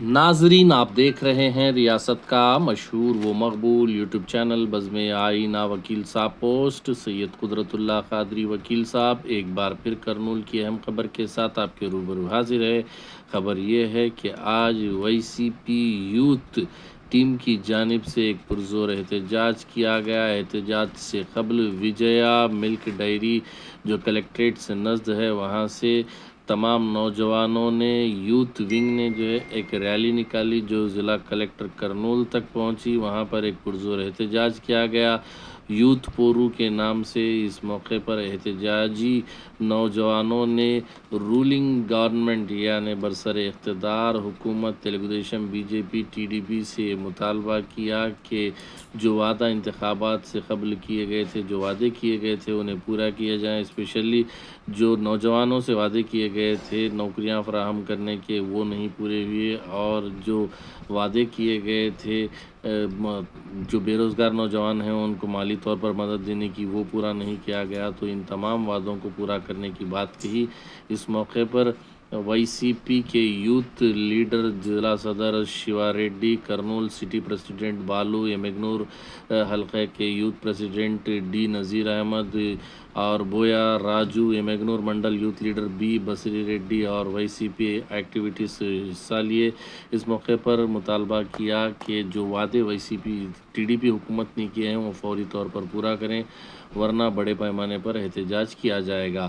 ناظرین، آپ دیکھ رہے ہیں ریاست کا مشہور و مقبول یوٹیوب چینل بزم آئینہ وکیل صاحب پوسٹ۔ سید قدرت اللہ قادری وکیل صاحب، ایک بار پھر کرنول کی اہم خبر کے ساتھ آپ کے روبرو حاضر ہے خبر یہ ہے کہ آج وائی سی پی یوتھ ٹیم کی جانب سے ایک پرزور احتجاج کیا گیا۔ احتجاج سے قبل وجیا ملک ڈائری جو کلیکٹریٹ سے نزد ہے، وہاں سے تمام نوجوانوں نے یوتھ ونگ نے جو ہے ایک ریلی نکالی جو ضلع کلیکٹر کرنول تک پہنچی، وہاں پر ایک پرزور احتجاج کیا گیا۔ یوتھ پورو کے نام سے اس موقع پر احتجاجی نوجوانوں نے رولنگ گورنمنٹ یعنی برسر اقتدار، حکومت تیلگو دیشم بی جے پی، ٹی ڈی پی سے مطالبہ کیا کہ جو وعدہ انتخابات سے قبل کیے گئے تھے، جو وعدے کیے گئے تھے، انہیں پورا کیا جائیں اسپیشلی جو نوجوانوں سے وعدے کیے گئے تھے نوکریاں فراہم کرنے کے، وہ نہیں پورے ہوئے۔ اور جو وعدے کیے گئے تھے جو بے روزگار نوجوان ہیں، ان کو مالی طور پر مدد دینے کی وہ پورا نہیں کیا گیا، تو ان تمام وعدوں کو پورا کرنے کی بات کہی۔ اس موقع پر وائی سی پی کے یوتھ لیڈر ضلع صدر شیوا ریڈی کرنول سٹی پریسیڈنٹ بالو یمگنور حلقہ کے یوتھ پریسیڈنٹ ڈی نذیر احمد اور بویا راجو یمگنور منڈل یوتھ لیڈر بی بصری ریڈی اور وائی سی پی ایکٹیویٹیز سے حصہ لیے۔ اس موقع پر مطالبہ کیا کہ جو وعدے وائی سی پی ٹی ڈی پی حکومت نے کیے ہیں، وہ فوری طور پر پورا کریں، ورنہ بڑے پیمانے پر احتجاج کیا جائے گا۔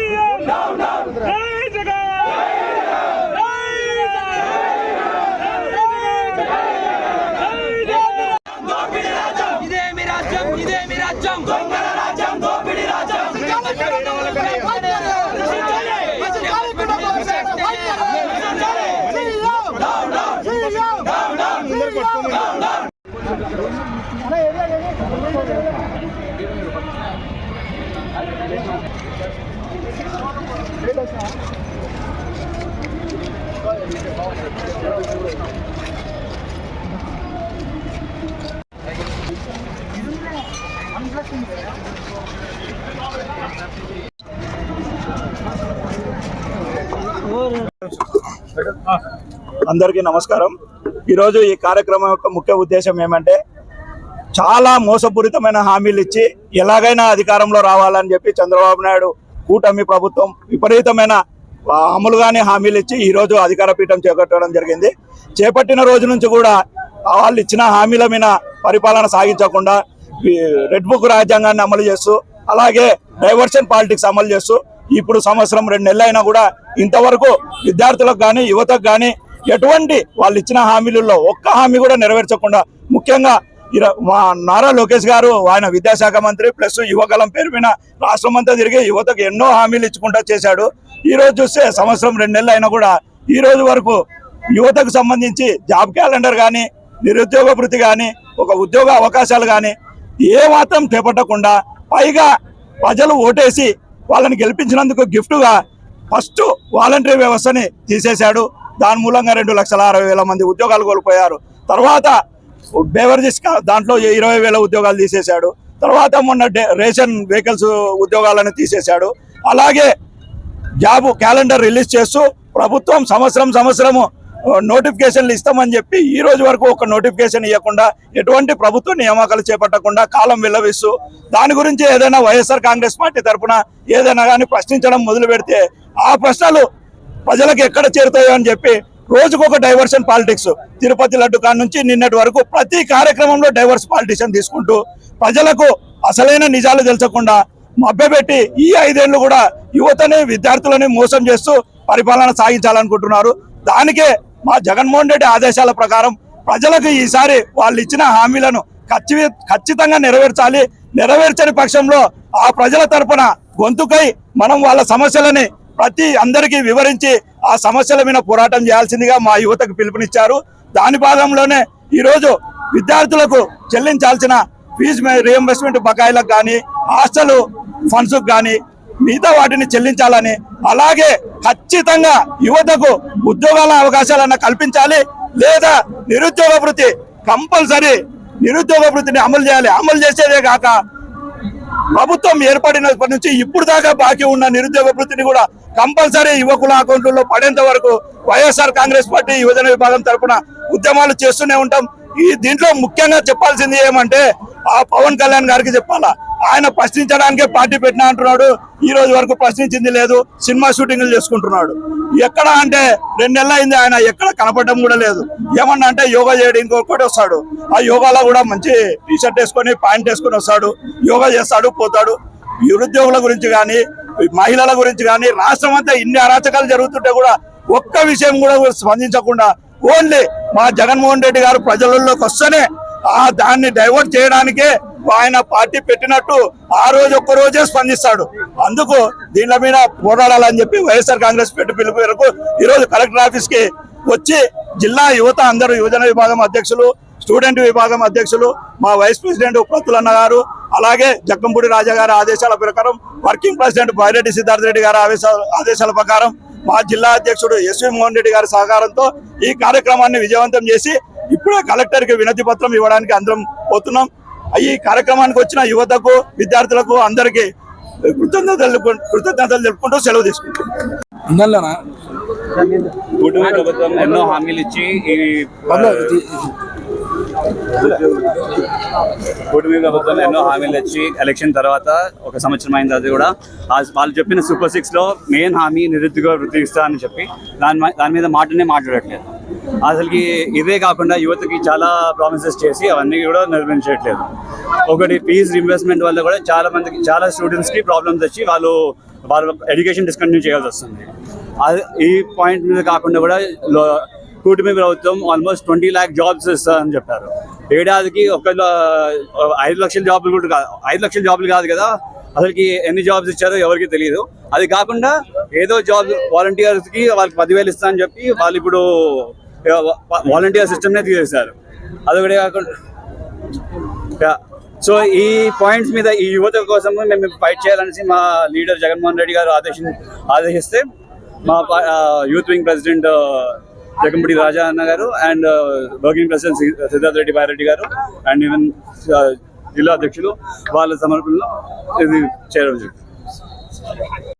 అందరికీ నమస్కారం. ఈరోజు ఈ కార్యక్రమం యొక్క ముఖ్య ఉద్దేశం ఏమంటే చాలా మోసపూరితమైన హామీలు ఇచ్చి ఎలాగైనా అధికారంలో రావాలని చెప్పి చంద్రబాబు నాయుడు కూటమి ప్రభుత్వం విపరీతమైన అమలుగానే హామీలు ఇచ్చి ఈరోజు అధికార పీఠం చేపట్టడం జరిగింది. చేపట్టిన రోజు నుంచి కూడా వాళ్ళు ఇచ్చిన హామీల మీద పరిపాలన సాగించకుండా రెడ్ బుక్ రాజ్యాంగాన్ని అమలు చేస్తూ అలాగే డైవర్షన్ పాలిటిక్స్ అమలు చేస్తూ ఇప్పుడు సంవత్సరం రెండు నెలలు అయినా కూడా ఇంతవరకు విద్యార్థులకు కానీ యువతకు కానీ ఎటువంటి వాళ్ళు ఇచ్చిన హామీలలో ఒక్క హామీ కూడా నెరవేర్చకుండా ముఖ్యంగా మా నారా లోకేష్ గారు ఆయన విద్యాశాఖ మంత్రి ప్లస్ యువకలం పేరు మీద రాష్ట్రం అంతా తిరిగి యువతకు ఎన్నో హామీలు ఇచ్చుకుంటా చేశాడు. ఈ రోజు చూస్తే సంవత్సరం రెండు నెలలు అయినా కూడా ఈ రోజు వరకు యువతకు సంబంధించి జాబ్ క్యాలెండర్ కానీ నిరుద్యోగ వృత్తి కానీ ఒక ఉద్యోగ అవకాశాలు కానీ ఏ మాత్రం చేపట్టకుండా పైగా ప్రజలు ఓటేసి వాళ్ళని గెలిపించినందుకు గిఫ్ట్గా ఫస్ట్ వాలంటరీ వ్యవస్థని తీసేశాడు. దాని మూలంగా రెండు లక్షల అరవై వేల మంది ఉద్యోగాలు కోల్పోయారు. తర్వాత బేవరేజెస్ దాంట్లో ఇరవై వేల ఉద్యోగాలు తీసేశాడు. తర్వాత మొన్న డే- రేషన్ వెహికల్స్ ఉద్యోగాలను తీసేశాడు. అలాగే జాబ్ క్యాలెండర్ రిలీజ్ చేస్తూ ప్రభుత్వం సంవత్సరం సంవత్సరము నోటిఫికేషన్లు ఇస్తామని చెప్పి ఈ రోజు వరకు ఒక నోటిఫికేషన్ ఇవ్వకుండా ఎటువంటి ప్రభుత్వ నియామకాలు చేపట్టకుండా కాలం విల్లవిస్తూ దాని గురించి ఏదైనా వైఎస్ఆర్ కాంగ్రెస్ పార్టీ తరఫున ఏదైనా కానీ ప్రశ్నించడం మొదలు పెడితే ఆ ప్రశ్నలు ప్రజలకు ఎక్కడ చేరుతాయో అని చెప్పి రోజుకొక డైవర్షన్ పాలిటిక్స్ తిరుపతి లడ్డు కాడ నుంచి నిన్నటి వరకు ప్రతి కార్యక్రమంలో డైవర్స్ పాలిటిషన్ తీసుకుంటూ ప్రజలకు అసలైన నిజాలు తెలుసకుండా మభ్యపెట్టి ఈ ఐదేళ్ళు కూడా యువతని విద్యార్థులని మోసం చేస్తూ పరిపాలన సాగించాలనుకుంటున్నారు. దానికే మా జగన్మోహన్ రెడ్డి ఆదేశాల ప్రకారం ప్రజలకు ఈసారి వాళ్ళు ఇచ్చిన హామీలను ఖచ్చి ఖచ్చితంగా నెరవేర్చాలి. నెరవేర్చని పక్షంలో ఆ ప్రజల తరపున గొంతుకై మనం వాళ్ళ సమస్యలని ప్రతి అందరికీ వివరించి ఆ సమస్యల మీద పోరాటం చేయాల్సిందిగా మా యువతకు పిలుపునిచ్చారు. దాని భాగంలోనే ఈరోజు విద్యార్థులకు చెల్లించాల్సిన ఫీజు రియంబర్స్మెంట్ బకాయిలకు కానీ హాస్టల్ ఫండ్స్ కానీ మిగతా వాటిని చెల్లించాలని అలాగే ఖచ్చితంగా యువతకు ఉద్యోగాల అవకాశాలన్న కల్పించాలి లేదా నిరుద్యోగ వృత్తి కంపల్సరీ నిరుద్యోగ వృత్తిని అమలు చేయాలి. అమలు చేసేదే కాక ప్రభుత్వం ఏర్పడినప్పటి నుంచి ఇప్పుడు దాకా బాకీ ఉన్న నిరుద్యోగ వృత్తిని కూడా కంపల్సరీ యువకుల అకౌంట్లలో పడేంత వరకు వైఎస్ఆర్ కాంగ్రెస్ పార్టీ యువజన విభాగం తరఫున ఉద్యమాలు చేస్తూనే ఉంటాం. ఈ దీంట్లో ముఖ్యంగా చెప్పాల్సింది ఏమంటే ఆ పవన్ కళ్యాణ్ గారికి చెప్పాలా? ఆయన ప్రశ్నించడానికే పార్టీ పెట్టినా అంటున్నాడు. ఈ రోజు వరకు ప్రశ్నించింది లేదు. సినిమా షూటింగ్లు చేసుకుంటున్నాడు. ఎక్కడ అంటే రెండు నెలలు అయింది ఆయన ఎక్కడ కనపడడం కూడా లేదు. ఏమన్నా అంటే యోగా చేయడం ఇంకొకటి వస్తాడు. ఆ యోగాలో కూడా మంచి టీ షర్ట్ వేసుకొని ప్యాంట్ వేసుకొని వస్తాడు. యోగా చేస్తాడు పోతాడు. నిరుద్యోగుల గురించి కానీ మహిళల గురించి కానీ రాష్ట్రం అంతా ఇన్ని అరాచకాలు జరుగుతుంటే కూడా ఒక్క విషయం కూడా స్పందించకుండా ఓన్లీ మా జగన్మోహన్ రెడ్డి గారు ప్రజలలోకి వస్తేనే ఆ దాన్ని డైవర్ట్ చేయడానికే ఆయన పార్టీ పెట్టినట్టు ఆ రోజు ఒక్క రోజే స్పందిస్తాడు. అందుకు దీనిల మీద పోరాడాలని చెప్పి వైఎస్ఆర్ కాంగ్రెస్ పెట్టి పిలుపు మేరకు ఈ రోజు కలెక్టర్ ఆఫీస్కి వచ్చి జిల్లా యువత అందరూ యువజన విభాగం అధ్యక్షులు స్టూడెంట్ విభాగం అధ్యక్షులు మా వైస్ ప్రెసిడెంట్ ప్రతులన్న గారు అలాగే జగ్గంపూడి రాజా గారి ఆదేశాల ప్రకారం వర్కింగ్ ప్రెసిడెంట్ బైరెడ్డి సిద్ధార్థ రెడ్డి గారి ఆదేశాల ఆదేశాల ప్రకారం మా జిల్లా అధ్యక్షుడు ఎస్వి మోహన్ రెడ్డి గారి సహకారంతో ఈ కార్యక్రమాన్ని విజయవంతం చేసి ఇప్పుడే కలెక్టర్కి వినతి పత్రం ఇవ్వడానికి అందరం పోతున్నాం. ఈ కార్యక్రమానికి వచ్చిన యువతకు విద్యార్థులకు అందరికీ కృతజ్ఞతలు కృతజ్ఞతలు తెలుపుకుంటూ సెలవు ప్రభుత్వం ఎన్నో హామీలు ఇచ్చి ఈ కూటమి ప్రభుత్వం ఎన్నో హామీలు ఇచ్చి ఎలక్షన్ తర్వాత ఒక సంవత్సరం అయిన తర్వాత కూడా వాళ్ళు చెప్పిన సూపర్ సిక్స్లో మెయిన్ హామీ నిరుద్యోగ వృత్తి ఇస్తా అని చెప్పి దాని దాని మీద మాటనే మాట్లాడట్లేదు. అసలుకి ఇదే కాకుండా యువతకి చాలా ప్రామిసెస్ చేసి అవన్నీ కూడా నిర్వహించట్లేదు ఒకటి ఫీజ్ రీఇన్వెస్ట్మెంట్ వల్ల కూడా చాలా మందికి చాలా స్టూడెంట్స్కి ప్రాబ్లమ్స్ వచ్చి వాళ్ళు వాళ్ళ ఎడ్యుకేషన్ డిస్కంటిన్యూ చేయాల్సి వస్తుంది. అది ఈ పాయింట్ మీద కాకుండా కూడా కూటమి ప్రభుత్వం ఆల్మోస్ట్ ట్వంటీ ల్యాక్ జాబ్స్ ఇస్తారని చెప్పారు. ఏడాదికి ఒక ఐదు లక్షల జాబులు కూడా కాదు ఐదు లక్షల జాబులు కాదు కదా అసలుకి ఎన్ని జాబ్స్ ఇచ్చారో ఎవరికి తెలియదు అది కాకుండా ఏదో జాబ్ వాలంటీర్స్కి వాళ్ళకి పదివేలు ఇస్తా అని చెప్పి వాళ్ళు ఇప్పుడు వాలంటీర్ సిస్టమ్ నే తీసేశారు. అదొకటే కాకుండా సో ఈ పాయింట్స్ మీద ఈ యువత కోసం మేము ఫైట్ చేయాలనేసి మా లీడర్ జగన్మోహన్ రెడ్డి గారు ఆదేశం ఆదేశిస్తే మా youth wing president Jagampadi Raja అన్న గారు and uh, working president Siddhartha Reddy Byreddy గారు అండ్ ఈవెన్ uh, జిల్లా అధ్యక్షులు వాళ్ళ సమర్పణలో ఇది చేయడం జరిగింది.